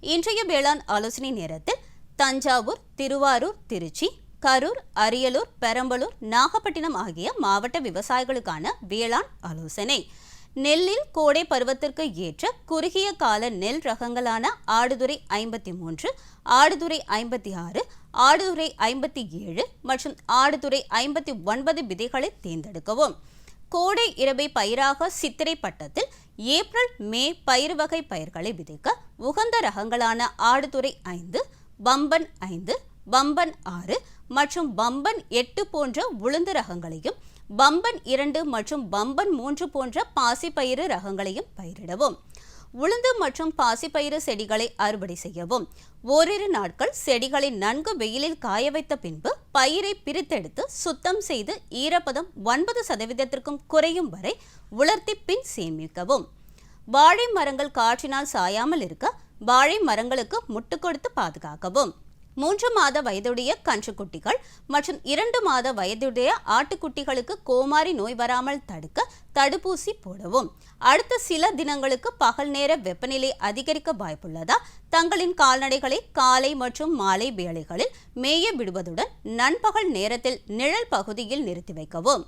இன்றைய வேளாண் ஆலோசனை நேரத்தில் தஞ்சாவூர் திருவாரூர் திருச்சி கரூர் அரியலூர் பெரம்பலூர் நாகப்பட்டினம் ஆகிய மாவட்ட விவசாயிகளுக்கான வேளாண் ஆலோசனை. நெல்லில் கோடை பருவத்திற்கு ஏற்ற குறுகிய கால நெல் ரகங்களான ஆடுதுறை ஐம்பத்தி மூன்று ஆடுதுறை ஐம்பத்தி ஆறு ஆடுதுறை ஐம்பத்தி ஏழு மற்றும் ஆடுதுறை ஐம்பத்தி ஒன்பது விதைகளை தேர்ந்தெடுக்கவும். கோடை இரவை பயிராக சித்திரை பட்டத்தில் ஏப்ரல் மே பயிர் வகை பயிர்களை விதைக்க உகந்த ரகங்களான ஆடுதுறை ஐந்து பம்பன் ஐந்து பம்பன் ஆறு மற்றும் பம்பன் எட்டு போன்ற உளுந்து ரகங்களையும் பம்பன் இரண்டு மற்றும் பம்பன் மூன்று போன்ற பாசிப்பயிறு ரகங்களையும் பயிரிடவும். உளுந்து மற்றும் பாசிப்பயிறு செடிகளை அறுவடை செய்யவும். ஓரிரு நாட்கள் செடிகளை நன்கு வெயிலில் காய வைத்த பின்பு பயிரை பிரித்தெடுத்து சுத்தம் செய்து ஈரப்பதம் ஒன்பது சதவீதத்திற்கும் குறையும் வரை உலர்த்தி பின் சேமிக்கவும். வாழை மரங்கள் காற்றினால் சாயாமல் இருக்க வாழை மரங்களுக்கு முட்டு கொடுத்து பாதுகாக்கவும். மூன்று மாத வயதுடைய கன்றுக்குட்டிகள் மற்றும் இரண்டு மாத வயதுடைய ஆட்டுக்குட்டிகளுக்கு கோமாரி நோய் வராமல் தடுக்க தடுப்பூசி போடவும். அடுத்த சில தினங்களுக்கு பகல் நேர வெப்பநிலை அதிகரிக்க வாய்ப்புள்ளதால் தங்களின் கால்நடைகளை காலை மற்றும் மாலை வேளைகளில் மேய விடுவதுடன் நண்பகல் நேரத்தில் நிழல் பகுதியில் நிறுத்தி வைக்கவும்.